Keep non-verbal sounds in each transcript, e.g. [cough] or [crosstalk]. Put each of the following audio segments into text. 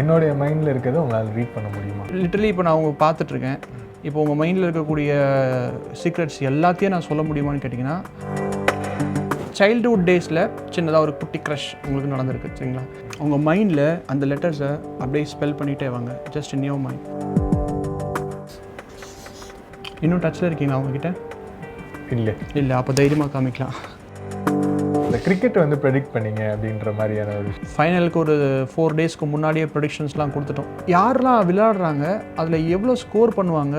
என்னுடைய மைண்டில் இருக்கிறத உங்களால் ரீட் பண்ண முடியுமா? லிட்டரலி இப்போ நான் அவங்க பார்த்துட்ருக்கேன். இப்போ உங்கள் மைண்டில் இருக்கக்கூடிய சீக்ரெட்ஸ் எல்லாத்தையும் நான் சொல்ல முடியுமான்னு கேட்டிங்கன்னா சைல்டுஹுட் டேஸில் சின்னதாக ஒரு குட்டி க்ரஷ் உங்களுக்கு நடந்திருக்கு சரிங்களா? உங்கள் மைண்டில் அந்த லெட்டர்ஸை அப்படியே ஸ்பெல் பண்ணிகிட்டே வாங்க ஜஸ்ட் இன் யோர் மைண்ட் இன்னும் டச்சில் இருக்கீங்களா அவங்கக்கிட்ட இல்லை. இல்லை அப்போ தைரியமாக காமிக்கலாம். கிரிக்கெட் வந்து ப்ரெடிக்ட் பண்ணீங்க அப்படின்ற மாதிரியான ஒரு ஃபைனலுக்கு ஒரு ஃபோர் டேஸ்க்கு முன்னாடியே ப்ரொடிக்ஷன்ஸ்லாம் கொடுத்துட்டோம். யாரெல்லாம் விளையாடுறாங்க அதில் எவ்வளோ ஸ்கோர் பண்ணுவாங்க?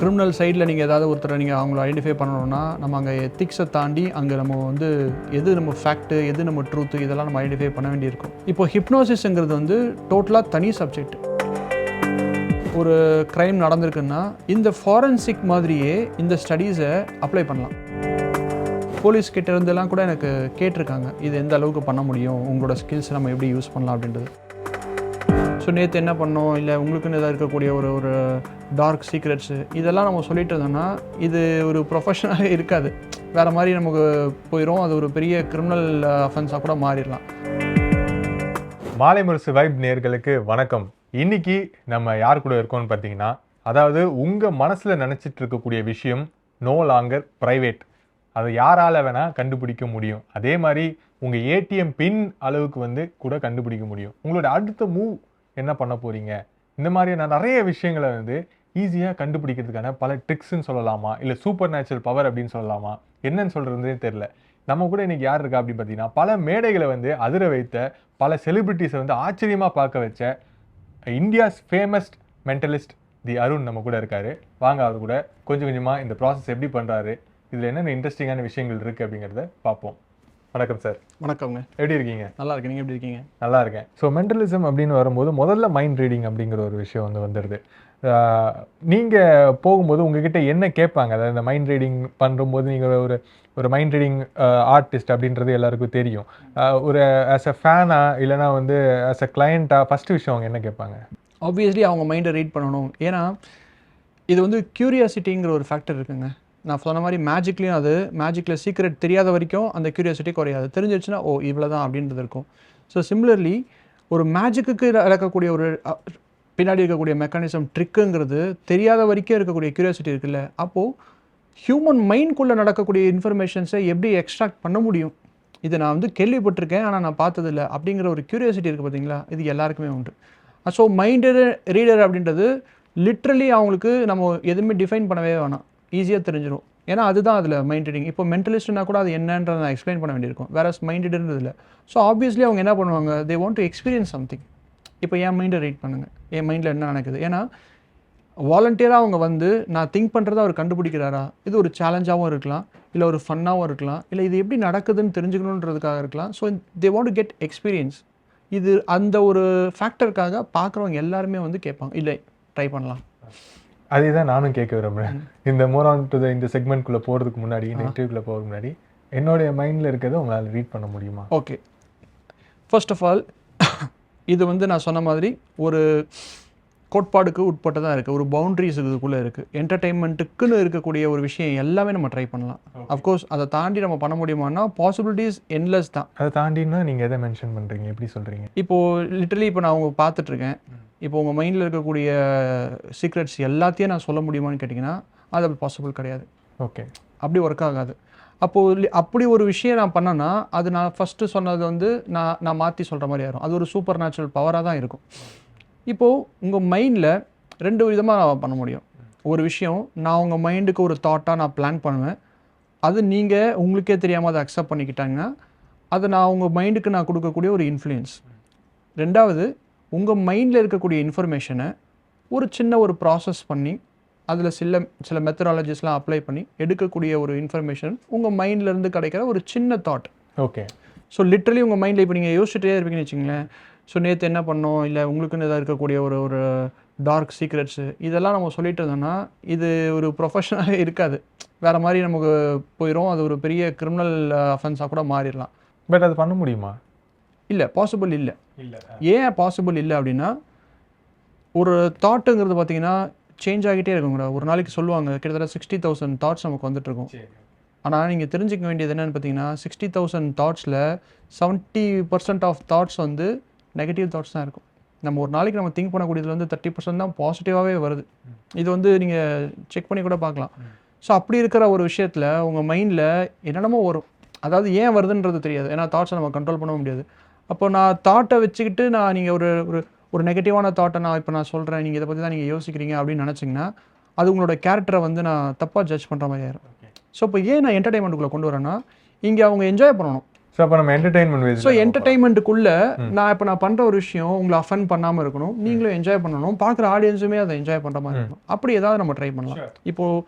கிரிமினல் சைடில் நீங்கள் ஏதாவது ஒருத்தரை நீங்கள் அவங்கள ஐடென்டிஃபை பண்ணணும்னா நம்ம அங்கே எத்திக்ஸை தாண்டி அங்கே நம்ம வந்து எது நம்ம ஃபேக்ட்டு எது நம்ம ட்ரூத்து இதெல்லாம் நம்ம ஐடென்டிஃபை பண்ண வேண்டியிருக்கும். இப்போ ஹிப்னோசிஸ்ங்கிறது வந்து டோட்டலாக தனி சப்ஜெக்ட் ஒரு க்ரைம் நடந்திருக்குன்னா இந்த ஃபாரன்சிக் மாதிரியே இந்த ஸ்டடீஸை அப்ளை பண்ணலாம். போலீஸ் கிட்ட இருந்தெல்லாம் கூட எனக்கு கேட்டிருக்காங்க. இது எந்த அளவுக்கு பண்ண முடியும்? உங்களோட ஸ்கில்ஸ் நம்ம எப்படி யூஸ் பண்ணலாம் அப்படின்றது. ஸோ நேற்று என்ன பண்ணோம்? இல்லை உங்களுக்குன்னு எதாவது இருக்கக்கூடிய ஒரு ஒரு டார்க் சீக்ரெட்ஸு இதெல்லாம் நம்ம சொல்லிட்டு இருந்தோம்னா இது ஒரு ப்ரொஃபஷனாக இருக்காது. வேறு மாதிரி நமக்கு போயிடும் அது ஒரு பெரிய கிரிமினல் அஃபென்ஸாக கூட மாறிடலாம். மாலை முரசு வைப் நேர்களுக்கு வணக்கம். இன்னைக்கு நம்ம யார் கூட இருக்கோம்னு பார்த்தீங்கன்னா அதாவது உங்கள் மனசில் நினச்சிட்டு இருக்கக்கூடிய விஷயம் நோ லாங்கர் ப்ரைவேட் அதை யாரால் வேணால் கண்டுபிடிக்க முடியும். அதே மாதிரி உங்கள் ஏடிஎம் பின் அளவுக்கு வந்து கூட கண்டுபிடிக்க முடியும். உங்களோட அடுத்த மூவ் என்ன பண்ண போகிறீங்க இந்த மாதிரியான நிறைய விஷயங்களை வந்து ஈஸியாக கண்டுபிடிக்கிறதுக்கான பல ட்ரிக்ஸ்ன்னு சொல்லலாமா? இல்லை சூப்பர் நேச்சுரல் பவர் அப்படின்னு சொல்லலாமா? என்னன்னு சொல்கிறதுனே தெரில நம்ம கூட இன்றைக்கி யார் இருக்கா அப்படின்னு பார்த்தீங்கன்னா பல மேடைகளை வந்து அதிர வைத்த பல செலிபிரிட்டிஸை வந்து ஆச்சரியமாக பார்க்க வச்ச India's famousest mentalist the Arun நம்ம கூட இருக்காரு. வாங்க அவர் கூட கொஞ்சம் கொஞ்சமாக இந்த ப்ராசஸ் எப்படி பண்ணுறாரு இதில் என்னென்ன இன்ட்ரெஸ்டிங்கான விஷயங்கள் இருக்குது அப்படிங்கிறத பார்ப்போம். வணக்கம் சார் வணக்கங்க எப்படி இருக்கீங்க? நல்லா இருக்கு நீங்கள் எப்படி இருக்கீங்க? நல்லா இருக்கேன். ஸோ மென்டலிசம் அப்படின்னு வரும்போது முதல்ல மைண்ட் ரீடிங் அப்படிங்கிற ஒரு விஷயம் வந்து வந்துடுது. நீங்கள் போகும்போது உங்ககிட்ட என்ன கேட்பாங்க? அதாவது இந்த மைண்ட் ரீடிங் பண்ணும்போது நீங்கள் ஒரு ஒரு மைண்ட் ரீடிங் ஆர்டிஸ்ட் அப்படின்றது எல்லாருக்கும் தெரியும். ஒரு ஆஸ் அ ஃபேனா இல்லைனா வந்து ஆஸ் அ கிளையண்ட்டா ஃபஸ்ட்டு விஷயம் அவங்க என்ன கேட்பாங்க? ஆப்வியஸ்லி அவங்க மைண்டை ரீட் பண்ணணும். ஏன்னா இது வந்து க்யூரியாசிட்டிங்கிற ஒரு ஃபேக்டர் இருக்குங்க. நான் சொன்ன மாதிரி மேஜிக்லேயும் அது மேஜிக்கில் சீக்ரெட் தெரியாத வரைக்கும் அந்த க்யூரியாசிட்டி குறையாது. தெரிஞ்சிருச்சுன்னா ஓ இவ்வளோ தான் அப்படின்றது இருக்கும். ஸோ சிமிலர்லி ஒரு மேஜிக்கு நடக்கக்கூடிய ஒரு பின்னாடி இருக்கக்கூடிய மெக்கானிசம் ட்ரிக்குங்கிறது தெரியாத வரைக்கும் இருக்கக்கூடிய க்யூரியாசிட்டி இருக்குல்ல. அப்போது ஹியூமன் மைண்ட்குள்ளே நடக்கக்கூடிய இன்ஃபர்மேஷன்ஸை எப்படி எக்ஸ்ட்ராக்ட் பண்ண முடியும்? இது நான் வந்து கேள்விப்பட்டிருக்கேன் ஆனால் நான் பார்த்ததில்ல. அப்படிங்கிற ஒரு க்யூரியாசிட்டி இருக்குது பார்த்தீங்களா இது எல்லாருக்குமே உண்டு. ஸோ மைண்டு ரீடர் அப்படின்றது லிட்ரலி அவங்களுக்கு நம்ம எதுவுமே டிஃபைன் பண்ணவே வேணாம். ஈஸியாக தெரிஞ்சிடும் ஏன்னா அதுதான் அதில் மைண்ட் ரீடிங் இப்போ மென்டலிஸ்ட்னா கூட அது என்னன்றதை நான் எக்ஸ்பிளைன் பண்ண வேண்டியிருக்கும். வேற மைண்டட்ன்றது இல்லை. ஸோ ஆப்வியஸ்லி அவங்க என்ன பண்ணுவாங்க? They want to experience something இப்போ என் மைண்டை ரீட் பண்ணுங்கள் என் மைண்டில் என்ன நடக்குது? ஏன்னா வாலண்டியராக அவங்க வந்து நான் திங்க் பண்ணுறத அவர் கண்டுபிடிக்கிறாரா? இது ஒரு சேலஞ்சாகவும் இருக்கலாம். இல்லை ஒரு ஃபன்னாகவும் இருக்கலாம். இல்லை இது எப்படி நடக்குதுன்னு தெரிஞ்சுக்கணுன்றதுக்காக இருக்கலாம். So they want to get experience இது அந்த ஒரு ஃபேக்டருக்காக பார்க்குறவங்க எல்லாருமே வந்து கேட்பாங்க. இல்லை ட்ரை பண்ணலாம். அதே தான் நானும் கேட்க விரும்புகிறேன் இந்த மோர் ஆன் டு இந்த செக்மெண்ட்குள்ளே போகிறதுக்கு முன்னாடி இந்த இன்டர்வியூக்குள்ளே போகிறதுக்கு முன்னாடி என்னுடைய மைண்டில் இருக்கிறத உங்களால் ரீட் பண்ண முடியுமா? ஓகே ஃபர்ஸ்ட் ஆஃப் ஆல் இது வந்து நான் சொன்ன மாதிரி ஒரு கோட்பாடுக்கு உட்பட்டதாக இருக்குது ஒரு பவுண்ட்ரிஸ் இதுக்குள்ளே இருக்குது என்டர்டெயின்மெண்ட்டுக்குன்னு இருக்கக்கூடிய ஒரு விஷயம் எல்லாமே நம்ம ட்ரை பண்ணலாம். அஃப்கோர்ஸ் அதை தாண்டி நம்ம பண்ண முடியுமான்னா பாசிபிலிட்டிஸ் என்லெஸ் தான். அதை தாண்டினா நீங்கள் எதை மென்ஷன் பண்ணுறீங்க எப்படி சொல்கிறீங்க இப்போது லிட்டரலி இப்போ நான் அவங்க பார்த்துட்ருக்கேன் இப்போ உங்கள் மைண்டில் இருக்கக்கூடிய சீக்ரெட்ஸ் எல்லாத்தையும் நான் சொல்ல முடியுமான்னு கேட்டிங்கன்னா அது அப்படி பாசிபிள் கிடையாது. ஓகே அப்படி ஒர்க் ஆகாது. அப்போது அப்படி ஒரு விஷயம் நான் பண்ணேன்னா அது நான் ஃபஸ்ட்டு சொன்னது வந்து நான் நான் மாற்றி சொல்கிற மாதிரி ஆயிரும். அது ஒரு சூப்பர் நேச்சுரல் பவராக தான் இருக்கும். இப்போது உங்கள் மைண்டில் ரெண்டு விதமாக நான் பண்ண முடியும். ஒரு விஷயம் நான் உங்கள் மைண்டுக்கு ஒரு தாட்டாக நான் பிளான் பண்ணுவேன். அது நீங்கள் உங்களுக்கே தெரியாமல் அதை அக்செப்ட் பண்ணிக்கிட்டாங்கன்னா அது நான் உங்கள் மைண்டுக்கு நான் கொடுக்கக்கூடிய ஒரு இன்ஃப்ளூயன்ஸ் ரெண்டாவது உங்கள் மைண்டில் இருக்கக்கூடிய இன்ஃபர்மேஷனை ஒரு சின்ன ஒரு ப்ராசஸ் பண்ணி அதில் சில சில மெத்தடாலஜிஸ்லாம் அப்ளை பண்ணி எடுக்கக்கூடிய ஒரு இன்ஃபர்மேஷன் உங்கள் மைண்ட்லேருந்து கிடைக்கிற ஒரு சின்ன தாட் ஓகே ஸோ லிட்ரலி உங்கள் மைண்டில் இப்போ நீங்கள் யோசிச்சுட்டே இருப்பீங்கன்னு வச்சுங்களேன் ஸோ நேற்று என்ன பண்ணோம்? இல்லை உங்களுக்குன்னு எதாவது இருக்கக்கூடிய ஒரு ஒரு டார்க் சீக்ரெட்ஸு இதெல்லாம் நம்ம சொல்லிட்டு இருந்தோம்னா இது ஒரு ப்ரொஃபஷனலாக இருக்காது. வேறு மாதிரி நமக்கு போயிடும் அது ஒரு பெரிய கிரிமினல் அஃபென்ஸாக கூட மாறிடலாம். பட் அது பண்ண முடியுமா? இல்லை பாசிபிள் இல்லை. இல்லை ஏன் பாசிபிள் இல்லை அப்படின்னா ஒரு தாட்டுங்கிறது பார்த்தீங்கன்னா சேஞ்ச் ஆகிட்டே இருக்குங்க ஒரு நாளைக்கு சொல்லுவாங்க கிட்டத்தட்ட சிக்ஸ்டி தௌசண்ட் தாட்ஸ் நமக்கு வந்துட்டு இருக்கும். ஆனால் நீங்கள் தெரிஞ்சுக்க வேண்டியது என்னன்னு பார்த்தீங்கன்னா சிக்ஸ்டி தௌசண்ட் தாட்ஸில் செவன்ட்டி பர்சன்ட் ஆஃப் தாட்ஸ் வந்து நெகட்டிவ் தாட்ஸ் தான் இருக்கும். நம்ம ஒரு நாளைக்கு நம்ம திங்க் பண்ணக்கூடியதுல வந்து தேர்ட்டி பர்சன்ட் தான் பாசிட்டிவாகவே வருது. இது வந்து நீங்கள் செக் பண்ணி கூட பார்க்கலாம். ஸோ அப்படி இருக்கிற ஒரு விஷயத்தில் உங்கள் மைண்டில் என்னென்னமோ வரும். அதாவது ஏன் வருதுன்றது தெரியாது. ஏன்னா தாட்ஸை நம்ம கண்ட்ரோல் பண்ண முடியாது. அப்போ நான் தாட்டை வச்சுக்கிட்டு நான் நீங்கள் ஒரு ஒரு ஒரு நெகட்டிவான தாட்டை நான் இப்போ நான் சொல்கிறேன் நீங்கள் இதை பற்றி தான் நீங்கள் யோசிக்கிறீங்க அப்படின்னு நினச்சிங்கன்னா அது உங்களோட கேரக்டரை வந்து நான் தப்பாக ஜட்ஜ் பண்ணுற மாதிரி ஆயிரும். ஸோ இப்போ ஏன் நான் என்டர்டைன்மெண்ட்டுக்குள்ளே கொண்டு வரேன்னா இங்கே அவங்க என்ஜாய் பண்ணணும். ஸோ அப்போ நம்ம என்டர்டைன்மெண்ட் ஸோ என்டர்டைன்மெண்ட்டுக்குள்ள நான் இப்போ நான் பண்ணுற ஒரு விஷயம் உங்களை அஃபன் பண்ணாமல் இருக்கணும் நீங்களும் என்ஜாய் பண்ணணும் பார்க்குற ஆடியன்ஸுமே அதை என்ஜாய் பண்ணுற மாதிரி இருக்கணும். அப்படி ஏதாவது நம்ம ட்ரை பண்ணலாம். இப்போது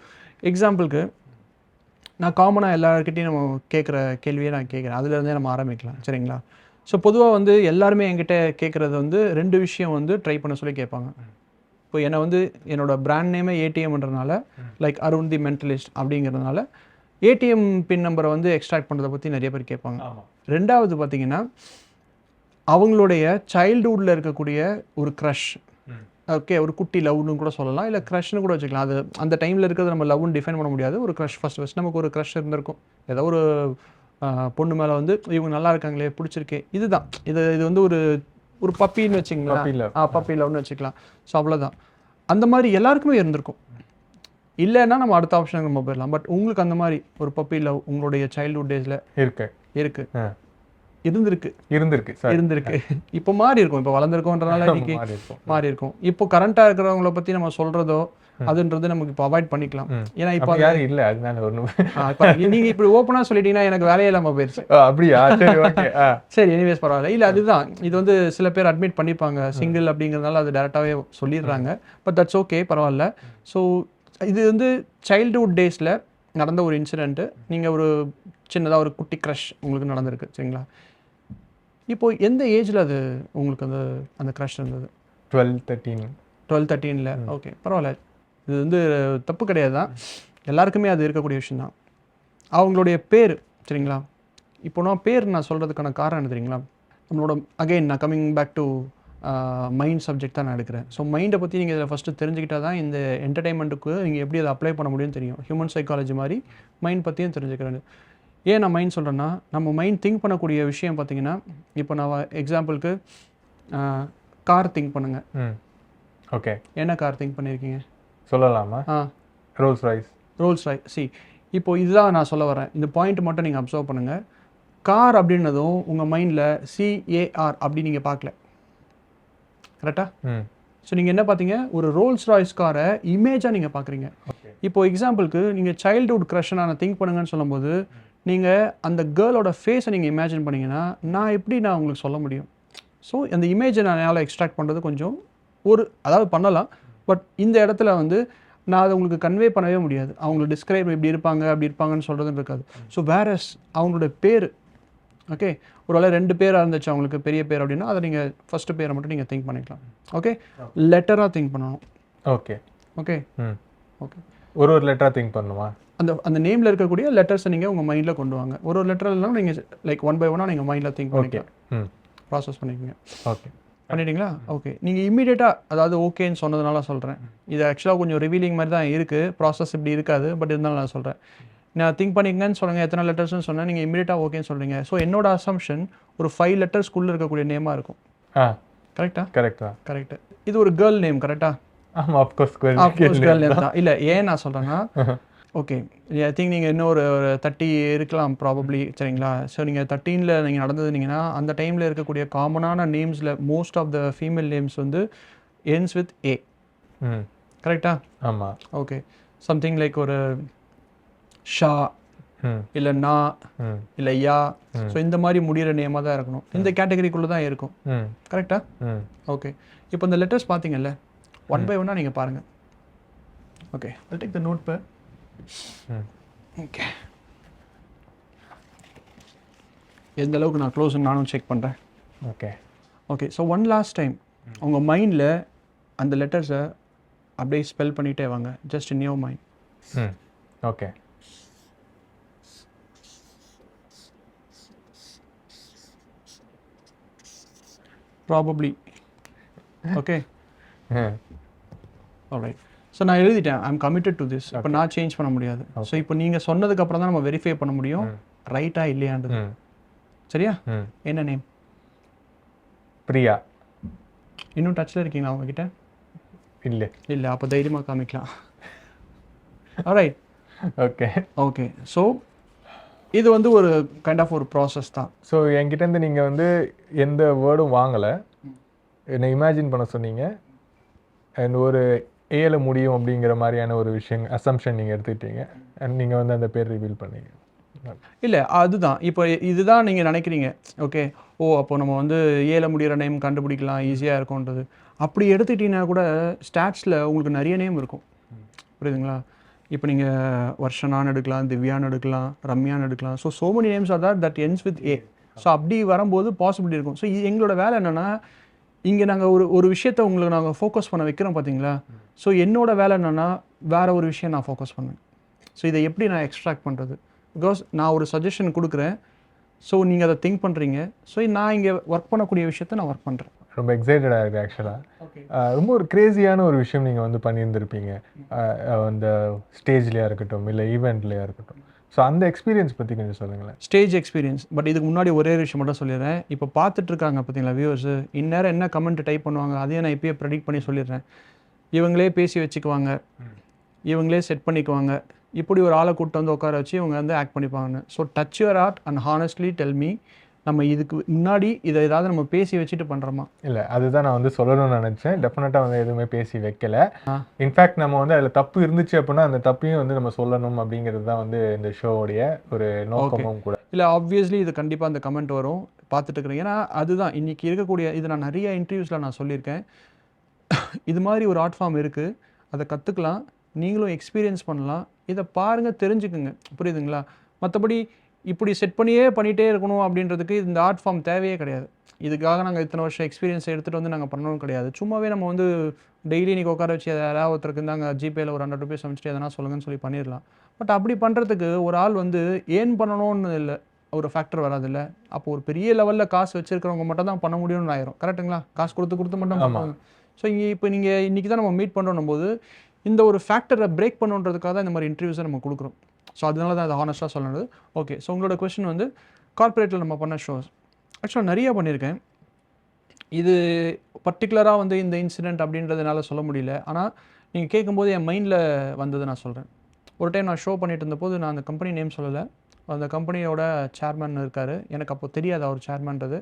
எக்ஸாம்பிளுக்கு நான் காமனாக எல்லாருக்கிட்டையும் நம்ம கேட்குற கேள்வியை நான் கேட்குறேன் அதுலேருந்தே நம்ம ஆரம்பிக்கலாம் சரிங்களா? ஸோ பொதுவாக வந்து எல்லாருமே என்கிட்ட கேட்குறது வந்து ரெண்டு விஷயம் வந்து ட்ரை பண்ண சொல்லி கேட்பாங்க. இப்போ என்னை வந்து என்னோட பிராண்ட் நேமே ஏடிஎம்ன்றனால லைக் அருண் தி மென்டலிஸ்ட் அப்படிங்கிறதுனால ஏடிஎம் பின் நம்பரை வந்து எக்ஸ்ட்ராக்ட் பண்ணுறதை பற்றி நிறைய பேர் கேட்பாங்க. ரெண்டாவது பார்த்தீங்கன்னா அவங்களுடைய சைல்டுஹுட்டில் இருக்கக்கூடிய ஒரு க்ரஷ் ஓகே ஒரு குட்டி லவ்னு கூட சொல்லலாம். இல்லை க்ரஷ்னு கூட வச்சுக்கலாம். அது அந்த டைமில் இருக்கிறது நம்ம லவ்னு டிஃபைன் பண்ண முடியாது. ஒரு க்ரஷ் ஃபஸ்ட் ஃபஸ்ட் நமக்கு ஒரு க்ரஷ் இருந்திருக்கும். ஏதோ ஒரு பொண்ணு மேலே வந்து இவங்க நல்லா இருக்காங்களே பிடிச்சிருக்கே. இதுதான். இது இது வந்து ஒரு ஒரு பப்பின்னு வச்சுங்களேன். ஆ பப்பி லவ்னு வச்சுக்கலாம். ஸோ அவ்வளோதான் அந்த மாதிரி எல்லாருக்குமே இருந்திருக்கும். இல்லைன்னா நம்ம அடுத்த ஆப்ஷனுக்கு நம்ம போயிடலாம். பட் உங்களுக்கு அந்த மாதிரி ஒரு பப்பி லவ் உங்களுடைய சைல்ட்ஹுட் டேஸில் இருக்கு. இருக்கு. இருந்திருக்கு. இருந்திருக்கு இருந்திருக்கு. [laughs] இப்போ மாறி இருக்கும். இப்போ வளர்ந்துருக்கோன்றனால இன்னைக்கு மாறி இருக்கும். இப்போ கரண்ட்டாக இருக்கிறவங்கள பற்றி நம்ம சொல்றதோ அதுன்றது நமக்கு இப்போ அவாய்ட் பண்ணிக்கலாம். ஏன்னா இப்போ யாரும் இல்ல அதனால ஒண்ணும். நீங்கள் இப்படி ஓப்பனாக சொல்லிட்டீங்கன்னா எனக்கு வேலையே இல்லாமல் போயிடுச்சு அப்படியா? சரி ஓகே சரி எனிவேஸ் பரவாயில்ல. இல்லை அதுதான். இது வந்து சில பேர் அட்மிட் பண்ணிப்பாங்க. சிங்கிள் அப்படிங்கிறதுனால அது டேரெக்டாகவே சொல்லிடுறாங்க. பட் தட்ஸ் ஓகே பரவாயில்ல. ஸோ இது வந்து சைல்டுஹுட் டேஸில் நடந்த ஒரு இன்சிடென்ட்டு நீங்கள் ஒரு சின்னதாக ஒரு குட்டி க்ரஷ் உங்களுக்கு நடந்திருக்கு சரிங்களா? இப்போ எந்த ஏஜில் அது உங்களுக்கு அந்த அந்த க்ரஷ் இருந்தது? டுவெல் தேர்ட்டீன் டுவெல் தேர்ட்டீனில் ஓகே பரவாயில்ல. இது வந்து தப்பு கிடையாது தான். எல்லாருக்குமே அது இருக்கக்கூடிய விஷயம்தான் அவங்களுடைய பேர் சரிங்களா? இப்போ நான் பேர் நான் சொல்கிறதுக்கான காரணம் என்ன தெரியுங்களா? நம்மளோட அகைன் நான் coming back to mind subject தான் நான் எடுக்கிறேன். ஸோ மைண்டை பற்றி நீங்கள் இதில் ஃபஸ்ட்டு தெரிஞ்சுக்கிட்டா தான் இந்த என்டர்டைன்மெண்ட்டுக்கு நீங்கள் எப்படி அதை அப்ளை பண்ண முடியும்னு தெரியும். ஹியூமன் சைக்காலஜி மாதிரி மைண்ட் பற்றியும் தெரிஞ்சுக்கிறேன் ஏன் நான் மைண்ட் சொல்கிறேன்னா நம்ம மைண்ட் திங்க் பண்ணக்கூடிய விஷயம் பார்த்தீங்கன்னா இப்போ நான் எக்ஸாம்பிளுக்கு கார் திங்க் பண்ணுங்கள் ம். ஓகே. என்ன கார் திங்க் பண்ணியிருக்கீங்க சொல்லலாமா? ஆ. Rolls Royce Rolls Roy C இப்போ இதுதான் நான் சொல்ல வரேன் இந்த பாயிண்ட் மட்டும் நீங்கள் அப்சர்வ் பண்ணுங்கள் கார் அப்படின்னதும் உங்கள் மைண்டில் சிஏஆர் அப்படி நீங்கள் பார்க்கல. கரெக்டாக ஸோ நீங்கள் என்ன பார்த்தீங்க ஒரு ரோல்ஸ் ராய்ஸ் காரை இமேஜாக நீங்கள் பார்க்குறீங்க இப்போ எக்ஸாம்பிளுக்கு நீங்கள் சைல்டுஹுட் க்ரஷை நான் திங்க் பண்ணுங்கன்னு சொல்லும்போது நீங்கள் அந்த கேர்ளோட ஃபேஸை நீங்கள் இமேஜின் பண்ணீங்கன்னா நான் எப்படி நான் உங்களுக்கு சொல்ல முடியும்? ஸோ அந்த இமேஜை நான் என்னால் எக்ஸ்ட்ராக்ட் பண்ணுறது கொஞ்சம் ஒரு அதாவது பண்ணலாம். பட் இந்த இடத்துல வந்து நான் அதை உங்களுக்கு கன்வே பண்ணவே முடியாது. அவங்களை டிஸ்கிரைப் இப்படி இருப்பாங்க அப்படி இருப்பாங்கன்னு சொல்கிறதுன்னு இருக்காது. ஸோ வேறஸ் அவங்களோட பேர் ஓகே ஒருவேளை ரெண்டு பேராக இருந்துச்சு அவங்களுக்கு பெரிய பேர் அப்படின்னா அதை நீங்கள் ஃபஸ்ட்டு பேரை மட்டும் நீங்கள் திங்க் பண்ணிக்கலாம். ஓகே லெட்டராக திங்க் பண்ணணும். ஓகே ஓகே ஓகே ஒரு ஒரு லெட்டரா திங்க் பண்ணுமா? அந்த அந்த நேமில் இருக்கக்கூடிய லெட்டர்ஸை நீங்கள் உங்கள் மைண்டில் கொண்டு வாங்க. ஒரு ஒரு லெட்டர் இருந்தாலும் நீங்கள் லைக் ஒன் பை ஒன்னாக நீங்கள் மைண்டில் திங்க் பண்ணிக்கலாம். ப்ராசஸ் பண்ணிக்கோங்க. ஓகே பண்ணிட்டீங்களா? ஓகே நீங்கள் இம்மீடியட்டாக அதாவது ஓகேன்னு சொன்னதுனால சொல்கிறேன் இது ஆக்சுவலாக கொஞ்சம் ரிவீலிங் மாதிரி தான் இருக்குது ப்ராசஸ் இப்படி இருக்காது பட் இருந்தாலும் நான் சொல்கிறேன் நான் திங்க் பண்ணிக்கங்கன்னு சொல்லுங்க. எத்தனை லெட்டர்ஸ்னு சொன்னால் நீங்கள் இம்மீடியட்டாக ஓகேன்னு சொல்கிறீங்க ஸோ என்னோட அசம்ஷன் ஒரு ஃபைவ் லெட்டர்ஸ்க்குள்ளே இருக்கக்கூடிய நேமாக இருக்கும். கரெக்டா கரெக்ட் கரெக்ட் இது ஒரு கேர்ள் நேம் கரெக்டா ஆமா ஆஃப்கோர்ஸ் கேர்ள் நேம் தான். இல்லை [laughs] ஏன் நான் சொல்கிறேன்னா ஓகே ஐ திங்க் நீங்கள் இன்னும் ஒரு ஒரு தேர்ட்டி இருக்கலாம் ப்ராபப்ளி சரிங்களா? ஸோ நீங்கள் தேர்ட்டீனில் நீங்கள் நடந்ததுனீங்கன்னா அந்த டைமில் இருக்கக்கூடிய காமனான நேம்ஸில் most of the female names வந்து என்ஸ் வித் ஏ கரெக்டா ஆமா. ஓகே சம்திங் லைக் ஒரு ஷா இல்லை நா இல்லை யா. ஸோ இந்த மாதிரி முடிகிற நேமாக தான் இருக்கணும். இந்த கேட்டகரிக்குள்ளே தான் இருக்கும். கரெக்டா ஓகே இப்போ இந்த லெட்டர்ஸ் பார்த்தீங்கல்ல ஒன் பை ஒன்னாக நீங்கள் பாருங்கள் okay I'll take the note pad okay எந்த அளவுக்கு நான் க்ளோஸ் நானும் செக் பண்ணுறேன் okay okay so one last time உங்கள் மைண்டில் அந்த லெட்டர்ஸை அப்படியே ஸ்பெல் பண்ணிகிட்டே வாங்க. Just in your mind okay probably okay alright so நான் எழுதிட்டேன். ஐம் கமிட்டட் டு திஸ் இப்போ நான் சேஞ்ச் பண்ண முடியாது. ஸோ இப்போ நீங்கள் சொன்னதுக்கு அப்புறம் தான் நம்ம வெரிஃபை பண்ண முடியும். ரைட்டா இல்லையான்றது சரியா? என்ன நேம் பிரியா. இன்னும் டச்சில் இருக்கீங்களா அவங்கக்கிட்ட இல்லை. இல்லை அப்போ தைரியமாக காமிக்கலாம். ரைட் ஓகே ஓகே ஸோ இது வந்து ஒரு கைண்ட் ஆஃப் ஒரு ப்ராசஸ் தான். ஸோ என்கிட்டேருந்து நீங்கள் வந்து எந்த வேர்டும் வாங்கலை. என்னை இமேஜின் பண்ண சொன்னீங்க. அண்ட் ஒரு ஏல முடியும் அப்படிங்கிற மாதிரியான ஒரு விஷயம் அசம்ஷன் நீங்கள் எடுத்துக்கிட்டீங்க. அண்ட் நீங்கள் வந்து அந்த பேர் ரிவீல் பண்ணீங்க. இல்லை அதுதான். இப்போ இதுதான் நீங்கள் நினைக்கிறீங்க. ஓகே ஓ அப்போ நம்ம வந்து ஏல முடிகிற நேம் கண்டுபிடிக்கலாம் ஈஸியாக இருக்கும்ன்றது. அப்படி எடுத்துக்கிட்டிங்கன்னா கூட ஸ்டாட்ஸில் உங்களுக்கு நிறைய நேம் இருக்கும். புரியுதுங்களா? இப்போ நீங்கள் வர்ஷனான்னு எடுக்கலாம் திவ்யான்னு எடுக்கலாம் ரம்யான்னு எடுக்கலாம். So so many names are that that ends with A so அப்படி வரும்போது பாசிபிலிட்டி இருக்கும். ஸோ எங்களோட வேலை என்னென்னா இங்கே நாங்கள் ஒரு ஒரு விஷயத்தை உங்களுக்கு நாங்கள் ஃபோக்கஸ் பண்ண வைக்கிறோம் பார்த்தீங்களா ஸோ என்னோட வேலை என்னென்னா வேற ஒரு விஷயம் நான் ஃபோக்கஸ் பண்ணேன் ஸோ இதை எப்படி நான் எக்ஸ்ட்ராக்ட் பண்ணுறது பிகாஸ் நான் ஒரு சஜஷன் கொடுக்குறேன். ஸோ நீங்கள் அதை திங்க் பண்ணுறீங்க ஸோ நான் இங்கே ஒர்க் பண்ணக்கூடிய விஷயத்த நான் ஒர்க் பண்ணுறேன் ரொம்ப எக்ஸைட்டடாக இருக்குது ஆக்சுவலாக ரொம்ப ஒரு கிரேசியான ஒரு விஷயம் நீங்கள் வந்து பண்ணியிருந்திருப்பீங்க. அந்த ஸ்டேஜ்லேயா இருக்கட்டும் இல்லை ஈவெண்ட்லேயா இருக்கட்டும். ஸோ அந்த எக்ஸ்பீரியன்ஸ் பற்றி கொஞ்சம் சொல்லுங்களேன். ஸ்டேஜ் எக்ஸ்பீரியன்ஸ் பட் இதுக்கு முன்னாடி ஒரே விஷயம் மட்டும் சொல்லிடுறேன். இப்போ பார்த்துட்டு இருக்காங்க பார்த்தீங்களா வியூவர்ஸ் இந்நேரம் என்ன கமெண்ட் டைப் பண்ணுவாங்க அதையும் நான் இப்பயே ப்ரெடிக்ட் பண்ணி சொல்லிடுறேன். இவங்களே பேசி வச்சுக்குவாங்க. இவங்களே செட் பண்ணிக்குவாங்க. இப்படி ஒரு ஆளை கூப்பிட்டு வந்து உட்கார வச்சு இவங்க வந்து ஆக்ட் பண்ணிப்பாங்க so touch your heart and honestly tell me நம்ம இதுக்கு முன்னாடி இதை ஏதாவது நம்ம பேசி வச்சுட்டு பண்ணுறோமா இல்லை அதுதான் நான் வந்து சொல்லணும்னு நினச்சேன். டெஃபினட்டாக வந்து எதுவுமே பேசி வைக்கல. இன்ஃபேக்ட் நம்ம வந்து அதில் தப்பு இருந்துச்சு அப்படின்னா அந்த தப்பையும் வந்து நம்ம சொல்லணும் அப்படிங்கிறது தான் வந்து இந்த ஷோவுடைய ஒரு நோக்கமும் கூட. இல்லை ஆப்வியஸ்லி இது கண்டிப்பாக அந்த கமெண்ட் வரும். பார்த்துட்டு இருக்கிறேன். ஏன்னா அதுதான். இன்றைக்கி இருக்கக்கூடிய இது நான் நிறைய இன்டர்வியூஸில் நான் சொல்லியிருக்கேன். இது மாதிரி ஒரு ஆர்ட் ஃபார்ம் இருக்குது அதை கற்றுக்கலாம் நீங்களும் எக்ஸ்பீரியன்ஸ் பண்ணலாம். இதை பாருங்கள் தெரிஞ்சுக்குங்க. புரியுதுங்களா? மற்றபடி இப்படி செட் பண்ணியே பண்ணிகிட்டே இருக்கணும் அப்படின்றதுக்கு இந்த ஆர்ட் ஃபார்ம் தேவையே கிடையாது. இதுக்காக நாங்கள் இத்தனை வருஷம் எக்ஸ்பீரியன்ஸ் எடுத்துகிட்டு வந்து நாங்கள் பண்ணணும் கிடையாது. சும்மாவே நம்ம வந்து டெய்லி நீ உட்கார வச்சு யாராவது ஒருத்தருக்கு இருந்தாங்க ஜிபேயில் ஒரு ஹண்ட்ரட் ருபீஸ் அமைச்சிட்டு எதனா சொல்லுங்கன்னு சொல்லி பண்ணிடலாம். பட் அப்படி பண்ணுறதுக்கு ஒரு ஆள் வந்து ஏன் பண்ணணும்னு இல்லை ஒரு ஃபேக்டர் வராதுல்ல. அப்போ ஒரு பெரிய லெவலில் காசு வச்சிருக்கிறவங்க மட்டும் தான் பண்ண முடியும்னு ஆயிரும். கரெக்ட்டுங்களா காசு கொடுத்து கொடுத்து மட்டும். பண்ணுவாங்க ஸோ இங்கே இப்போ நீங்கள் இன்றைக்கி தான் நம்ம மீட் பண்ணுறோம் போது இந்த ஒரு ஃபேக்டரை பிரேக் பண்ணுன்றதுக்காக தான் இந்த மாதிரி இன்டர்வியூஸை நம்ம கொடுக்குறோம். ஸோ அதனால தான் அதை ஹானஸ்ட்டாக சொல்லணுது. ஓகே ஸோ உங்களோட கொஸ்டின் வந்து கார்ப்பரேட்டில் நம்ம பண்ண ஷோஸ் ஆக்சுவலாக நிறைய பண்ணியிருக்கேன். இது பர்டிகுலராக வந்து இந்த இன்சிடெண்ட் அப்படின்றதுனால சொல்ல முடியல. ஆனால் நீங்கள் கேட்கும்போது என் மைண்டில் வந்தது நான் சொல்கிறேன் ஒரு டைம் நான் ஷோ பண்ணிட்டு இருந்தபோது நான் அந்த கம்பெனி நேம் சொல்லலை. அந்த கம்பெனியோட சேர்மன் இருக்கார். எனக்கு அப்போ தெரியாது அவர் சேர்மன்றது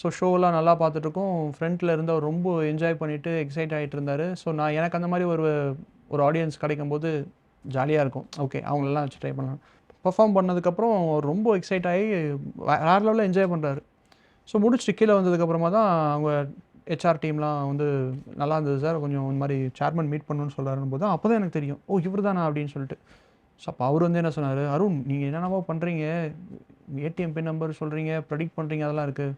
ஸோ ஷோலாம் நல்லா பார்த்துட்ருக்கோம். ஃப்ரண்ட்டில் இருந்து அவர் ரொம்ப என்ஜாய் பண்ணிவிட்டு எக்ஸைட் ஆகிட்டு இருந்தார். ஸோ நான் எனக்கு அந்த மாதிரி ஒரு ஒரு ஆடியன்ஸ் கிடைக்கும்போது ஜாலியாக இருக்கும். ஓகே அவங்களெல்லாம் வச்சு ட்ரை பண்ணலாம். பர்ஃபார்ம் பண்ணதுக்கப்புறம் ரொம்ப எக்ஸைட் ஆகி வேறு லெவலில் என்ஜாய் பண்ணுறாரு ஸோ முடிச்சுட்டு கீழே வந்ததுக்கப்புறமா தான் அவங்க ஹெச்ஆர் டீம்லாம் வந்து நல்லா இருந்தது சார் கொஞ்சம் இந்த மாதிரி சேர்மன் மீட் பண்ணணும்னு சொல்கிறாருன்னு போது அப்போ தான் எனக்கு தெரியும். ஓ இவர் தானா அப்படின்னு சொல்லிட்டு. ஸோ அப்போ அவர் வந்து என்ன சொன்னார்? அருண் நீங்கள் என்னென்னவோ பண்ணுறீங்க ஏடிஎம் பின் நம்பர் சொல்கிறீங்க ப்ரெடிக்ட் பண்ணுறீங்க அதெல்லாம் இருக்குது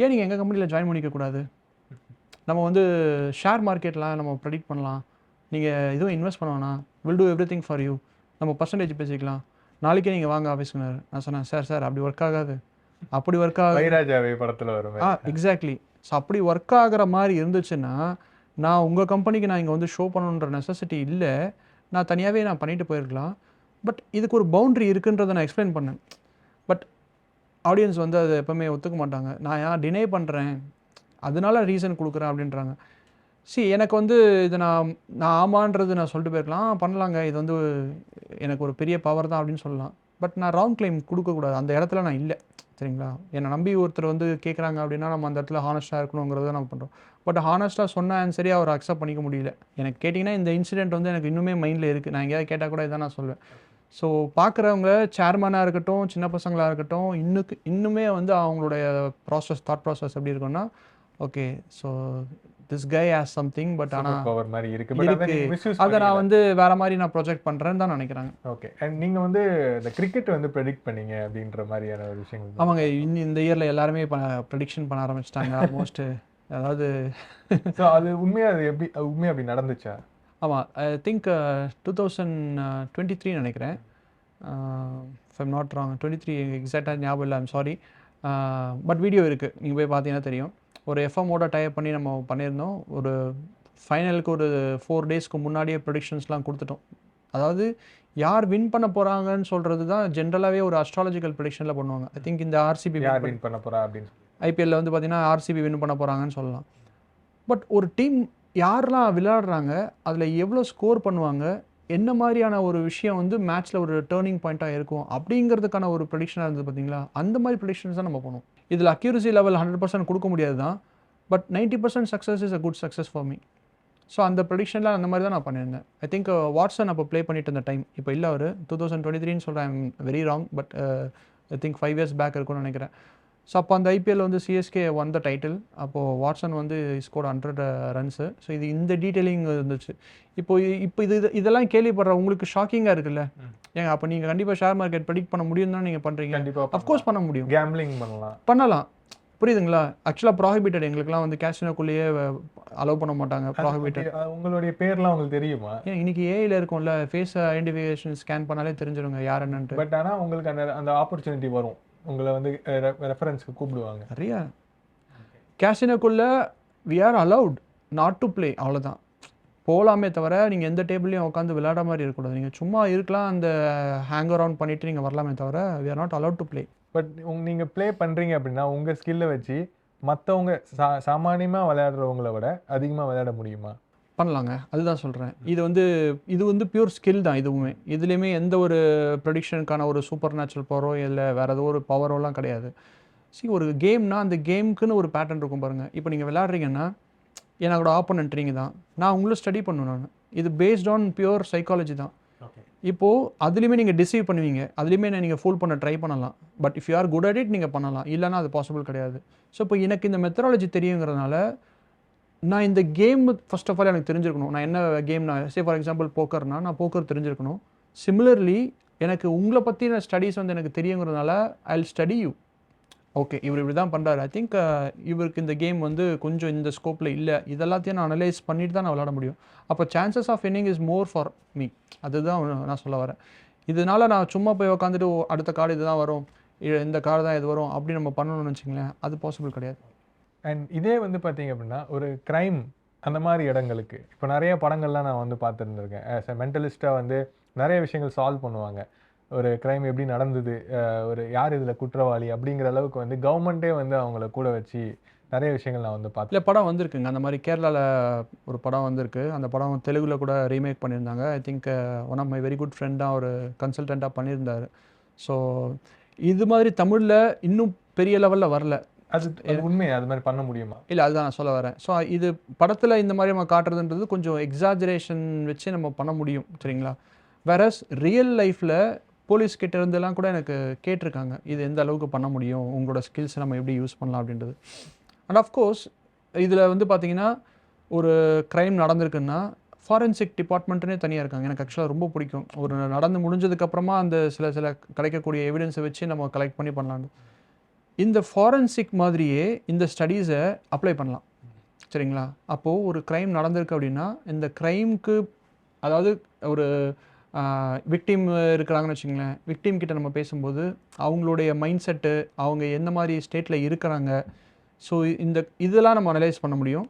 ஏன் நீங்கள் எங்கள் கம்பெனியில் ஜாயின் பண்ணிக்கக்கூடாது? நம்ம வந்து ஷேர் மார்க்கெட்லாம் நம்ம ப்ரெடிக்ட் பண்ணலாம். நீங்கள் எதுவும் இன்வெஸ்ட் பண்ண வேணாம். Will do everything for you நம்ம பர்சன்டேஜ் பேசிக்கலாம். நாளைக்கே நீங்கள் வாங்க ஆஃபீஸ்க்குனாரு நான் சொன்னேன் சார் சார் அப்படி ஒர்க் ஆகாது. அப்படி ஒர்க் ஆகாது. படத்தில் வரும். ஆ எக்ஸாக்ட்லி ஸோ அப்படி ஒர்க் ஆகுற மாதிரி இருந்துச்சுன்னா நான் உங்கள் கம்பெனிக்கு நான் இங்கே வந்து ஷோ பண்ணணுன்ற நெசசிட்டி இல்லை. நான் தனியாகவே நான் பண்ணிட்டு போயிருக்கலாம். பட் இதுக்கு ஒரு பவுண்ட்ரி இருக்குன்றதை நான் எக்ஸ்பிளைன் பண்ணேன். பட் ஆடியன்ஸ் வந்து அதை எப்பவுமே ஒத்துக்க மாட்டாங்க. நான் ஏன் டினை பண்ணுறேன் அதனால ரீசன் கொடுக்குறேன் அப்படின்றாங்க. சி எனக்கு வந்து இதை நான் நான் ஆமான்றது நான் சொல்லிட்டு போயிருக்கலாம். பண்ணலாங்க. இது வந்து எனக்கு ஒரு பெரிய பவர் தான் அப்படின்னு சொல்லலாம். பட் நான் ராங் கிளைம் கொடுக்கக்கூடாது. அந்த இடத்துல நான் இல்லை. சரிங்களா? என்னை நம்பி ஒருத்தர் வந்து கேட்குறாங்க அப்படின்னா நம்ம அந்த இடத்துல ஹானஸ்ட்டாக இருக்கணுங்கிறத நம்ம பண்ணுறோம் பட் ஹானஸ்ட்டாக சொன்ன ஆன்சரே அவர் அக்செப்ட் பண்ணிக்க முடியல. எனக்கு கேட்டிங்கன்னா இந்த இன்சிடென்ட் வந்து எனக்கு இன்னுமே மைண்டில் இருக்குது நான் எங்கேயாவது கேட்டால் கூட இதான் நான் சொல்லுவேன் ஸோ பார்க்குறவங்க சேர்மனாக இருக்கட்டும் சின்ன பசங்களாக இருக்கட்டும் இன்னுக்கு இன்னுமே வந்து அவங்களுடைய ப்ராசஸ் தாட் ப்ராசஸ் எப்படி இருக்கும்னா okay so this guy as something but ஆனால் பவர் மாதிரி இருக்கு. பட் அதை நான் வந்து வேற மாதிரி நான் ப்ரொஜெக்ட் பண்ணுறேன்னு தான் நினைக்கிறாங்க. ஓகே அண்ட் நீங்க வந்து இந்த கிரிக்கெட் வந்து ப்ரெடிக்ட் பண்ணீங்க அப்படின்ற மாதிரியான ஒரு விஷயங்கள் ஆமாங்க இன்னி இந்த இயரில் எல்லாருமே ப்ரெடிக்ஷன் பண்ண ஆரம்பிச்சிட்டாங்க ஆல்மோஸ்ட் அதாவது ஸோ அது உண்மையா அது எப்படி அது உண்மையா அப்படி நடந்துச்சா? ஆமாம் I think two thousand twenty three நினைக்கிறேன். I'm not wrong twenty three எக்ஸாக்டாக ஞாபகம் இல்லை ஐம் சாரி பட் வீடியோ இருக்குது நீங்கள் போய் பார்த்தீங்கன்னா தெரியும். ஒரு எஃப்எம்மோட டைப் பண்ணி நம்ம பண்ணியிருந்தோம். ஒரு ஃபைனலுக்கு ஒரு ஃபோர் டேஸ்க்கு முன்னாடியே ப்ரெடிக்ஷன்ஸ்லாம் கொடுத்துட்டோம். அதாவது யார் வின் பண்ண போகிறாங்கன்னு சொல்கிறது தான் ஜென்ரலாகவே ஒரு அஸ்ட்ராலஜிக்கல் ப்ரெடிக்ஷனில் பண்ணுவாங்க. ஐ திங்க் இந்த ஆர்சிபி யார் வின் பண்ண போறா அப்படின்னு சொல்லி. ஐபிஎல்ல வந்து பார்த்தீங்கன்னா ஆர்சிபி வின் பண்ண போகிறாங்கன்னு சொல்லலாம். பட் ஒரு டீம் யாரெல்லாம் விளையாடுறாங்க அதில் எவ்வளோ ஸ்கோர் பண்ணுவாங்க என்ன மாதிரியான ஒரு விஷயம் வந்து மேட்ச்சில் ஒரு டேர்னிங் பாயிண்ட்டாக இருக்கும் அப்படிங்கிறதுக்கான ஒரு ப்ரொடிக்ஷனாக இருந்தது பார்த்தீங்களா அந்த மாதிரி ப்ரொடிக்ஷன்ஸ் தான் நம்ம போகணும். இதில் அக்யூரசி லெவல் ஹண்ட்ரட் பர்சன்ட் கொடுக்க முடியாது தான். But ninety percent success is a good success for me so அந்த ப்ரொடிக்ஷனில் அந்த மாதிரி தான் நான் பண்ணியிருந்தேன். ஐ திங்க் வாட்ஸன் அப்போ ப்ளே பண்ணிட்டு இருந்த டைம் இப்போ இல்லை அவர். டூ தௌசண்ட் டுவெண்ட்டி த்ரீன்னு சொல்கிறேன் very wrong but I think five years back இருக்கும்னு நினைக்கிறேன். ஸோ அப்போ அந்த ஐபிஎல் வந்து சிஎஸ்கே ஒன் த டைட்டில் அப்போது வாட்ஸன் வந்து ஸ்கோர் ஹண்ட்ரட் ரன்ஸு ஸோ இது இந்த டீட்டெயிலிங் இருந்துச்சு. இப்போ இப்போ இது இது- இதெல்லாம் கேள்விப்படுற உங்களுக்கு ஷாக்கிங்காக இருக்குல்ல? ஏங்க அப்போ நீங்கள் கண்டிப்பாக ஷேர் மார்க்கெட் ப்ரெடிக்ட் பண்ண முடியும் தான் நீங்கள் பண்ணுறீங்க கண்டிப்பா அஃப்கோர்ஸ் பண்ண முடியும். கேம்லிங் பண்ணலாம். பண்ணலாம். புரியுதுங்களா? ஆக்சுவலாக ப்ராஹிபிட்டட் எங்களுக்குலாம் வந்து கேஷினோக்குள்ளேயே அலோவ் பண்ண மாட்டாங்க. ப்ராஹிபிட்டட் உங்களுடைய பேர்லாம் உங்களுக்கு தெரியுமா? ஏன் இன்னைக்கு ஏஐல இருக்கும்ல ஃபேஸ் ஐடென்டிஃபிகேஷன் ஸ்கேன் பண்ணாலே தெரிஞ்சிருங்க. யார் என்னன்ட்டு. பட் ஆனா உங்களுக்கு அந்த அந்த ஆப்பர்ச்சுனிட்டி வரும். உங்களை வந்து ரெஃபரன்ஸ்க்கு கூப்பிடுவாங்க. நிறைய. கேஷினோக்குள்ள we are allowed not to play அவ்வளோதான் போகலாமே தவிர நீங்கள் எந்த டேபிள்லையும் உட்காந்து விளையாட மாதிரி இருக்கக்கூடாது. நீங்கள் சும்மா இருக்கலாம் அந்த ஹேங் அரவுண்ட் பண்ணிட்டு நீங்கள் வரலாமே தவிர we are not allowed to play but நீங்க ப்ளே பண்றீங்க அப்படின்னா உங்க ஸ்கில்லை வச்சு மத்தவங்க சா சாமானியமா விளையாடுறவங்கள விட அதிகமா விளையாட முடியுமா? பண்ணலாங்க. அதுதான் சொல்கிறேன் இது வந்து இது வந்து பியூர் ஸ்கில் தான் இதுவுமே இதுலேயுமே எந்த ஒரு ப்ரொடிக்ஷனுக்கான ஒரு சூப்பர் நேச்சுரல் பவரோ இல்லை வேறு ஏதோ ஒரு பவரோலாம் கிடையாது. See ஒரு கேம்னா அந்த கேமுக்குன்னு ஒரு பேட்டர்ன் இருக்கும் பாருங்கள் இப்போ நீங்கள் விளையாடுறீங்கன்னா என்னோட ஆப்போனன்ட் நீங்கள் தான். நான் உங்களை ஸ்டடி பண்ணுவேன் நான். இது பேஸ்ட் ஆன் பியூர் சைக்காலஜி தான். இப்போது அதுலேயுமே நீங்கள் டிசீவ் பண்ணுவீங்க. அதுலேயுமே நீங்கள் ஃபூல் பண்ண ட்ரை பண்ணலாம். But if you are good at it நீங்கள் பண்ணலாம். இல்லைன்னா அது பாசிபிள் கிடையாது. ஸோ இப்போ எனக்கு இந்த மெத்தடாலஜி தெரியுங்கிறதுனால நான் இந்த கேம் ஃபர்ஸ்ட் ஆஃப் ஆல் எனக்கு தெரிஞ்சிருக்கணும். நான் என்ன கேம் நான் சே ஃபார் எக்ஸாம்பிள் போக்கர்னா நான் போக்கர் தெரிஞ்சிருக்கணும். சிமிலர்லி எனக்கு உங்களை பற்றின ஸ்டடீஸ் வந்து எனக்கு தெரியுங்கிறதுனால ஐ ஸ்டடி யூ ஓகே இவர் இப்படி தான் பண்ணுறாரு ஐ திங்க் uh, இவருக்கு இந்த கேம் வந்து கொஞ்சம் இந்த ஸ்கோப்பில் இல்லை. இதெல்லாத்தையும் நான் அனலைஸ் பண்ணிட்டு தான் நான் விளாட முடியும். அப்போ chances of inning is more for me அதுதான் நான் சொல்ல வரேன். இதனால நான் சும்மா போய் உட்காந்துட்டு "ஓ, அடுத்த கார்டு இதுதான் வரும். இந்த கார்டு தான் இது வரும். அப்படி நம்ம பண்ணணும்னு வச்சுங்களேன் அது பாசிபிள் கிடையாது. அண்ட் இதே வந்து பார்த்தீங்க அப்படின்னா ஒரு க்ரைம் அந்த மாதிரி இடங்களுக்கு இப்போ நிறைய படங்கள்லாம் நான் வந்து பார்த்துருந்துருக்கேன். ஆஸ் அ மென்டலிஸ்ட்டாக வந்து நிறைய விஷயங்கள் சால்வ் பண்ணுவாங்க. ஒரு க்ரைம் எப்படி நடந்தது ஒரு யார் இதில் குற்றவாளி அப்படிங்கிற அளவுக்கு வந்து கவர்மெண்ட்டே வந்து அவங்கள கூட வச்சு நிறைய விஷயங்கள் நான் வந்து பார்த்தேன் இல்லை படம் வந்திருக்குங்க. அந்த மாதிரி கேரளாவில் ஒரு படம் வந்திருக்கு. அந்த படம் தெலுங்குல கூட ரீமேக் பண்ணியிருந்தாங்க. I think one of my very good ஃப்ரெண்டாக ஒரு கன்சல்டண்ட்டாக பண்ணியிருந்தாரு. ஸோ இது மாதிரி தமிழில் இன்னும் பெரிய லெவலில் வரல. அது அது உண்மை அது மாதிரி பண்ண முடியுமா? இல்லை அதுதான் நான் சொல்ல வரேன். ஸோ இது படத்தில் இந்த மாதிரி நம்ம காட்டுறதுன்றது கொஞ்சம் எக்ஸாஜரேஷன் வச்சு நம்ம பண்ண முடியும் சரிங்களா? வேறஸ் ரியல் லைஃப்பில் போலீஸ் கிட்ட இருந்தெல்லாம் கூட எனக்கு கேட்டிருக்காங்க. இது எந்த அளவுக்கு பண்ண முடியும்? உங்களோட ஸ்கில்ஸ் நம்ம எப்படி யூஸ் பண்ணலாம் அப்படின்றது. அண்ட் அஃப்கோர்ஸ் இதில் வந்து பார்த்தீங்கன்னா ஒரு க்ரைம் நடந்திருக்குன்னா ஃபாரன்சிக் டிபார்ட்மெண்ட்டுனே தனியாக இருக்காங்க. எனக்கு ஆக்சுவலாக ரொம்ப பிடிக்கும். ஒரு நடந்து முடிஞ்சதுக்கப்புறமா அந்த சில சில கிடைக்கக்கூடிய எவிடன்ஸை வச்சு நம்ம கலெக்ட் பண்ணி பண்ணலான்னு இந்த ஃபாரன்சிக் மாதிரியே இந்த ஸ்டடீஸை அப்ளை பண்ணலாம். சரிங்களா? அப்போது ஒரு க்ரைம் நடந்திருக்கு அப்படின்னா இந்த க்ரைம்க்கு அதாவது ஒரு விக்டிம் இருக்கிறாங்கன்னு வச்சுங்களேன் விக்டிம் கிட்ட நம்ம பேசும்போது அவங்களுடைய மைண்ட் செட்டு அவங்க எந்த மாதிரி ஸ்டேட்டில் இருக்கிறாங்க ஸோ இந்த இதெல்லாம் நம்ம அனலைஸ் பண்ண முடியும்.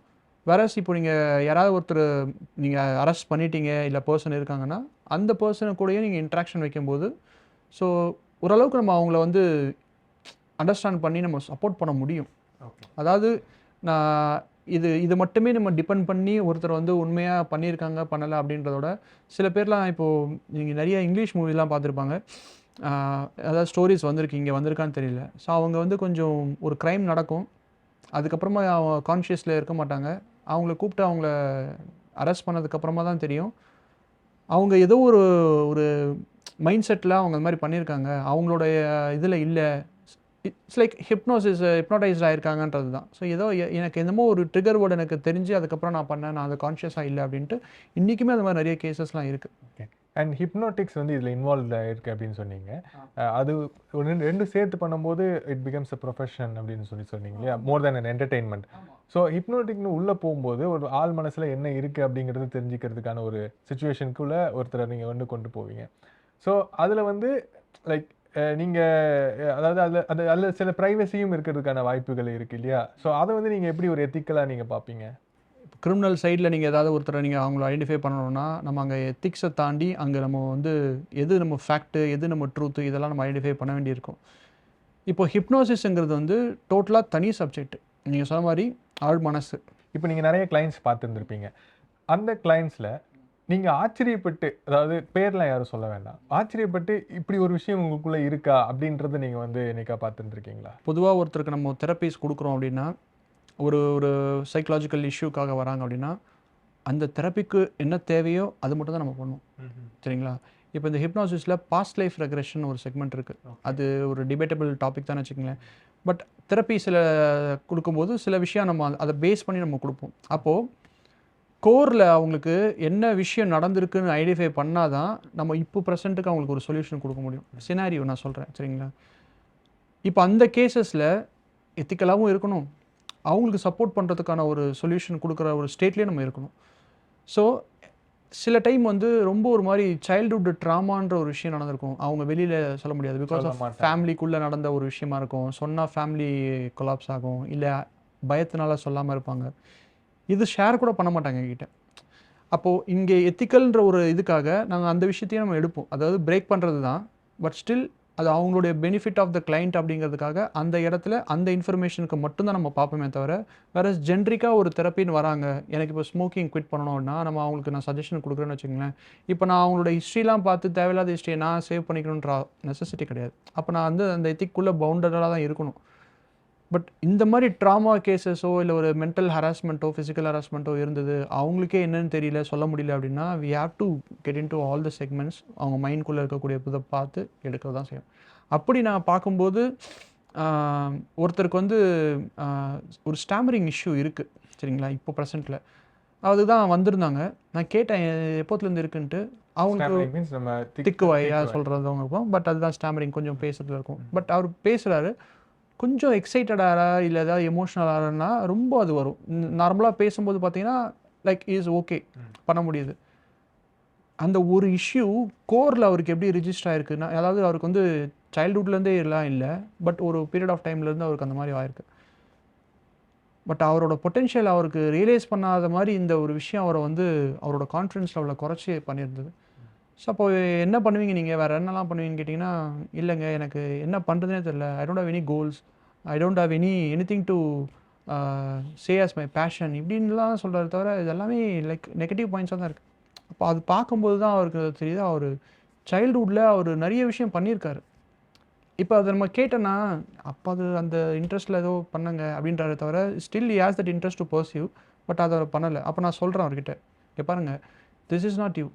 வேறஸ் இப்போ நீங்கள் யாராவது ஒருத்தர் நீங்கள் அரெஸ்ட் பண்ணிட்டீங்க இல்லை பர்சன் இருக்காங்கன்னா அந்த பர்சனை கூடயே நீங்கள் இன்ட்ராக்ஷன் வைக்கும்போது ஸோ ஓரளவுக்கு நம்ம அவங்கள வந்து அண்டர்ஸ்டாண்ட் பண்ணி நம்ம சப்போர்ட் பண்ண முடியும். அதாவது நான் இது இது மட்டுமே நம்ம டிபெண்ட் பண்ணி ஒருத்தர் வந்து உண்மையாக பண்ணியிருக்காங்க பண்ணலை அப்படின்றதோட சில பேர்லாம் இப்போது நீங்கள் நிறைய இங்கிலீஷ் மூவிலாம் பார்த்துருப்பாங்க. அதாவது ஸ்டோரிஸ் வந்திருக்கு இங்கே வந்திருக்கான்னு தெரியல. ஸோ அவங்க வந்து கொஞ்சம் ஒரு க்ரைம் நடக்கும். அதுக்கப்புறமா அவங்க கான்ஷியஸில் இருக்க மாட்டாங்க. அவங்கள கூப்பிட்டு அவங்கள அரெஸ்ட் பண்ணதுக்கப்புறமா தான் தெரியும். அவங்க ஏதோ ஒரு ஒரு மைண்ட் செட்டில் அவங்க அந்த மாதிரி பண்ணியிருக்காங்க அவங்களுடைய இதில் இல்லை. இட்ஸ் லைக் ஹிப்னோசிஸ் ஹிப்னோடைஸ்ட் ஆயிருக்காங்கன்றது தான். ஸோ ஏதோ எனக்கு என்னமோ ஒரு ட்ரிகர் வேர்டு எனக்கு தெரிஞ்சு அதுக்கப்புறம் நான் பண்ணேன் நான் அதை கான்ஷியஸாக இல்லை அப்படின்ட்டு இன்றைக்குமே அந்த மாதிரி நிறைய கேசஸ்லாம் இருக்குது ஓகே அண்ட் ஹிப்னோட்டிக்ஸ் வந்து இதில் இன்வால்வ் இருக்கு அப்படின்னு சொன்னீங்க. அது ரெண்டு ரெண்டு சேர்த்து பண்ணும்போது இட் பிகம்ஸ் அ ப்ரொஃபஷன் அப்படின்னு சொல்லி சொன்னீங்க இல்லையா? More than an entertainment so ஹிப்னோட்டிக்னு உள்ளே போகும்போது ஒரு ஆள் மனசில் என்ன இருக்குது அப்படிங்கிறது தெரிஞ்சுக்கிறதுக்கான ஒரு சுச்சுவேஷனுக்குள்ளே ஒருத்தரை நீங்கள் வந்து கொண்டு போவீங்க. ஸோ அதில் வந்து லைக் நீங்கள் அதாவது அதில் அது அதில் சில ப்ரைவசியும் இருக்கிறதுக்கான வாய்ப்புகள் இருக்குது இல்லையா? ஸோ அதை வந்து நீங்கள் எப்படி ஒரு எத்திக்கலாக நீங்கள் பார்ப்பீங்க? கிரிமினல் சைடில் நீங்கள் ஏதாவது ஒருத்தரை நீங்கள் அவங்கள ஐடென்டிஃபை பண்ணணும்னா நம்ம அங்கே எத்திக்ஸை தாண்டி அங்கே நம்ம வந்து எது நம்ம ஃபேக்ட்டு எது நம்ம ட்ரூத்து இதெல்லாம் நம்ம ஐடென்டிஃபை பண்ண வேண்டியிருக்கும். இப்போ ஹிப்னோசிஸ்ங்கிறது வந்து டோட்டலாக தனி சப்ஜெக்ட் நீங்கள் சொன்ன மாதிரி ஆழ் மனசு இப்போ நீங்கள் நிறைய கிளைண்ட்ஸ் பார்த்துருந்துருப்பீங்க. அந்த கிளைண்ட்ஸில் நீங்கள் ஆச்சரியப்பட்டு அதாவது பேர்லாம் யாரும் சொல்ல வேண்டாம். ஆச்சரியப்பட்டு இப்படி ஒரு விஷயம் உங்களுக்குள்ளே இருக்கா? அப்படின்றத நீங்கள் வந்து என்னைக்கா பார்த்துருக்கீங்களா பொதுவாக ஒருத்தருக்கு நம்ம தெரப்பீஸ் கொடுக்குறோம் அப்படின்னா ஒரு ஒரு சைக்கலாஜிக்கல் இஷ்யூக்காக வராங்க அப்படின்னா அந்த தெரப்பிக்கு என்ன தேவையோ அது மட்டும் தான் நம்ம பண்ணுவோம். சரிங்களா? இப்போ இந்த ஹிப்னாசிஸில் பாஸ்ட் லைஃப் ரெக்ரெஷன் ஒரு செக்மெண்ட் இருக்குது அது ஒரு டிபேட்டபிள் டாபிக் தான் வச்சுக்கங்களேன். பட் தெரப்பி சில கொடுக்கும்போது சில விஷயம் நம்ம அதை பேஸ் பண்ணி நம்ம கொடுப்போம். அப்போது கோரில் அவங்களுக்கு என்ன விஷயம் நடந்திருக்குன்னு ஐடென்டிஃபை பண்ணால் தான் நம்ம இப்போ ப்ரெசென்ட்டுக்கு அவங்களுக்கு ஒரு சொல்யூஷன் கொடுக்க முடியும். சினாரியோ நான் சொல்கிறேன் சரிங்களா? இப்போ அந்த கேசஸில் எத்திக்கலாகவும் இருக்கணும். அவங்களுக்கு சப்போர்ட் பண்ணுறதுக்கான ஒரு சொல்யூஷன் கொடுக்குற ஒரு ஸ்டேட்லேயே நம்ம இருக்கணும். ஸோ சில டைம் வந்து ரொம்ப ஒரு மாதிரி சைல்டுஹுட் ட்ராமான்ற ஒரு விஷயம் நடந்திருக்கும். அவங்க வெளியில் சொல்ல முடியாது. Because of. ஃபேமிலிக்குள்ளே நடந்த ஒரு விஷயமா இருக்கும். சொன்னால் ஃபேமிலி கொலாப்ஸ் ஆகும். இல்லை பயத்தினால சொல்லாமல் இருப்பாங்க. இது ஷேர் கூட பண்ண மாட்டாங்க என்கிட்ட அப்போது இங்கே எத்திக்கல்ன்ற ஒரு இதுக்காக நாங்கள் அந்த விஷயத்தையும் நம்ம எடுப்போம். அதாவது பிரேக் பண்ணுறது தான் பட் ஸ்டில் அது அவங்களுடைய பெனிஃபிட் ஆஃப் த கிளைண்ட் அப்படிங்கிறதுக்காக அந்த இடத்துல அந்த இன்ஃபர்மேஷனுக்கு மட்டும்தான் நம்ம பார்ப்போமே தவிர வேற ஜென்ரிக்காக ஒரு தெரப்பின்னு வராங்க. எனக்கு இப்போ ஸ்மோக்கிங் குவிட் பண்ணணும்னா நம்ம அவங்களுக்கு நான் சஜஷன் கொடுக்குறேன்னு வச்சுங்களேன் இப்போ நான் அவங்களோட ஹிஸ்ட்ரிலாம் பார்த்து தேவையில்லாத ஹிஸ்ட்ரியை நான் சேவ் பண்ணிக்கணுன்ற நெசசிட்டி கிடையாது. அப்போ நான் வந்து அந்த எத்திக்குள்ளே பவுண்டடாக தான் இருக்கணும். பட் இந்த மாதிரி ட்ராமா கேசஸோ இல்லை ஒரு மென்டல் ஹராஸ்மெண்ட்டோ ஃபிசிக்கல் ஹராஸ்மெண்ட்டோ இருந்தது அவங்களுக்கே என்னன்னு தெரியல சொல்ல முடியல அப்படின்னா we have to get into all the segments அவங்க மைண்ட்குள்ளே இருக்கக்கூடிய இதை பார்த்து எடுக்க தான் செய்யும். அப்படி நான் பார்க்கும்போது ஒருத்தருக்கு வந்து ஒரு ஸ்டாமரிங் இஷ்யூ இருக்குது சரிங்களா? இப்போ ப்ரெசென்ட்டில் அதுதான் வந்திருந்தாங்க. நான் கேட்டேன் எப்போத்துலேருந்து இருக்குன்ட்டு? அவங்களுக்கு திக்கு வாயா சொல்கிறவங்க இருக்கும். பட் அதுதான் ஸ்டாமரிங் கொஞ்சம் பேசுறதுல இருக்கும். பட் அவர் பேசுகிறாரு கொஞ்சம் எக்ஸைட்டடாரா இல்லை ஏதாவது எமோஷ்னலானா ரொம்ப அது வரும். நார்மலாக பேசும்போது பார்த்தீங்கன்னா லைக் இஸ் ஓகே பண்ண முடியுது. அந்த ஒரு இஷ்யூ கோரில் அவருக்கு எப்படி ரிஜிஸ்டர் ஆயிருக்குன்னா அதாவது அவருக்கு வந்து சைல்டுஹுட்லேருந்தே எல்லாம் இல்லை பட் ஒரு பீரியட் ஆஃப் டைம்லேருந்து அவருக்கு அந்த மாதிரி ஆயிருக்கு. பட் அவரோட பொட்டென்ஷியல் அவருக்கு ரியலைஸ் பண்ணாத மாதிரி இந்த ஒரு விஷயம் அவரை வந்து அவரோட கான்ஃபிடன்ஸ் லெவலில் குறைச்சி பண்ணியிருந்தது. ஸோ அப்போ என்ன பண்ணுவீங்க நீங்கள் வேறு என்னெல்லாம் பண்ணுவீங்கன்னு கேட்டிங்கன்னா இல்லைங்க எனக்கு என்ன பண்ணுறதுனே தெரில I don't have any goals I don't have anything to say as my passion இப்படின்லாம் சொல்கிறத தவிர இது எல்லாமே லைக் நெகட்டிவ் பாயிண்ட்ஸாக தான் இருக்குது அப்போ அது பார்க்கும்போது தான் அவருக்கு தெரியுது. அவர் சைல்டுஹுட்டில் அவர் நிறைய விஷயம் பண்ணியிருக்காரு. இப்போ அதை நம்ம கேட்டோன்னா அப்போ அது அந்த இன்ட்ரெஸ்ட்டில் ஏதோ பண்ணுங்க அப்படின்றத தவிர still has that interest to pursue but அதை அவர் பண்ணலை. அப்போ நான் சொல்கிறேன் அவர்கிட்ட. இங்கே பாருங்கள் திஸ் இஸ் நாட் யூ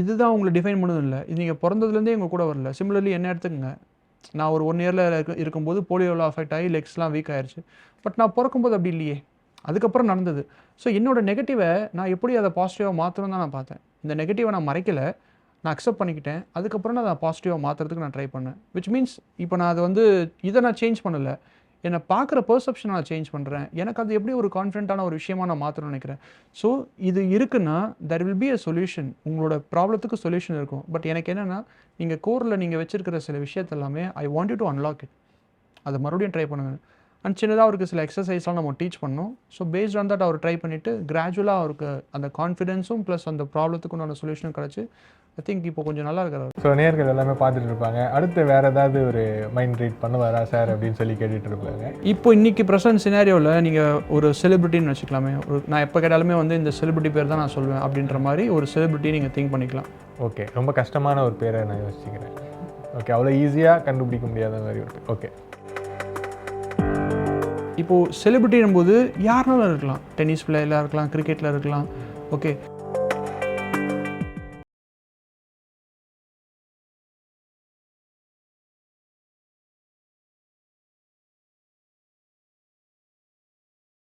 இதுதான் உங்களை டிஃபைன் பண்ணதும் இல்லை இது நீங்கள் பிறந்ததுலேருந்தே எங்கள் கூட வரல. சிமிலர்லி என்ன எடுத்துக்கங்க. நான் ஒரு ஒன் இயரில் இருக்க இருக்கும்போது போலியோவில் அஃபெக்ட் ஆகி லெக்ஸ்லாம் வீக் ஆயிடுச்சு பட் நான் பிறக்கும்போது அப்படி இல்லையே. அதுக்கப்புறம் நடந்தது. ஸோ என்னோடய நெகட்டிவை நான் எப்படி அதை பாசிட்டிவாக மாற்றணும் தான் நான் பார்த்தேன். இந்த நெகட்டிவை நான் மறைக்கலை. நான் அக்செப்ட் பண்ணிக்கிட்டேன். அதுக்கப்புறம் நான் அதை பாசிட்டிவாக மாற்றுறதுக்கு நான் ட்ரை பண்ணேன். விச் மீன்ஸ் இப்போ நான் அதை வந்து இதை நான் சேஞ்ச் பண்ணலை. என்னை பார்க்குற பர்செப்ஷன் நான் சேஞ்ச் பண்ணுறேன் எனக்கு அது எப்படி ஒரு கான்ஃபிடென்ட்டான ஒரு விஷயமா நான் மாற்றணும்னு நினைக்கிறேன். ஸோ இது இருக்குன்னா there will be a solution உங்களோட ப்ராப்ளத்துக்கு சொல்யூஷன் இருக்கும். பட் எனக்கு என்னென்னா நீங்கள் கோரில் நீங்கள் வச்சுருக்கிற சில விஷயத்தெல்லாமே I want you to unlock it அதை மறுபடியும் ட்ரை பண்ணுங்கள் அண்ட் சின்னதாக அவருக்கு சில எக்ஸசைஸ்லாம் நம்ம டீச் பண்ணோம். ஸோ பேஸ்ட் ஆன் தட் அவர் ட்ரை பண்ணிவிட்டு கிராஜுவலாக அவருக்கு அந்த கான்ஃபிடென்ஸும் ப்ளஸ் அந்த ப்ராப்ளத்துக்கு உண்டான சொல்யூஷனும் கிடச்சி ஐ திங்க் இப்போ கொஞ்சம் நல்லா இருக்கிறார் ஸோ நேர்கள் எல்லாமே பார்த்துட்டு இருப்பாங்க. அடுத்து வேற ஏதாவது ஒரு மைண்ட் ரீட் பண்ணுவாரா சார் அப்படின்னு சொல்லி கேட்டுட்டு இருப்பாங்க. இப்போ இன்னைக்கு ப்ரெசன்ட் சினாரியோவில் நீங்கள் ஒரு செலிபிரிட்டின்னு வச்சுக்கலாமே. ஒரு நான் எப்போ கேட்டாலுமே வந்து இந்த செலிபிரிட்டி பேர் தான் நான் சொல்லுவேன் அப்படின்ற மாதிரி ஒரு செலிபிரிட்டி நீங்கள் திங்க் பண்ணிக்கலாம். ஓகே ரொம்ப கஷ்டமான ஒரு பேரை நான் யோசிச்சுக்கிறேன். ஓகே அவ்வளோ ஈஸியாக கண்டுபிடிக்க முடியாத மாதிரி ஒரு ஓகே இப்போது செலிபிரிட்டின் போது யாருனாலும் இருக்கலாம்? டென்னிஸ் பிளேயரில் இருக்கலாம் கிரிக்கெட்டில் இருக்கலாம் ஓகே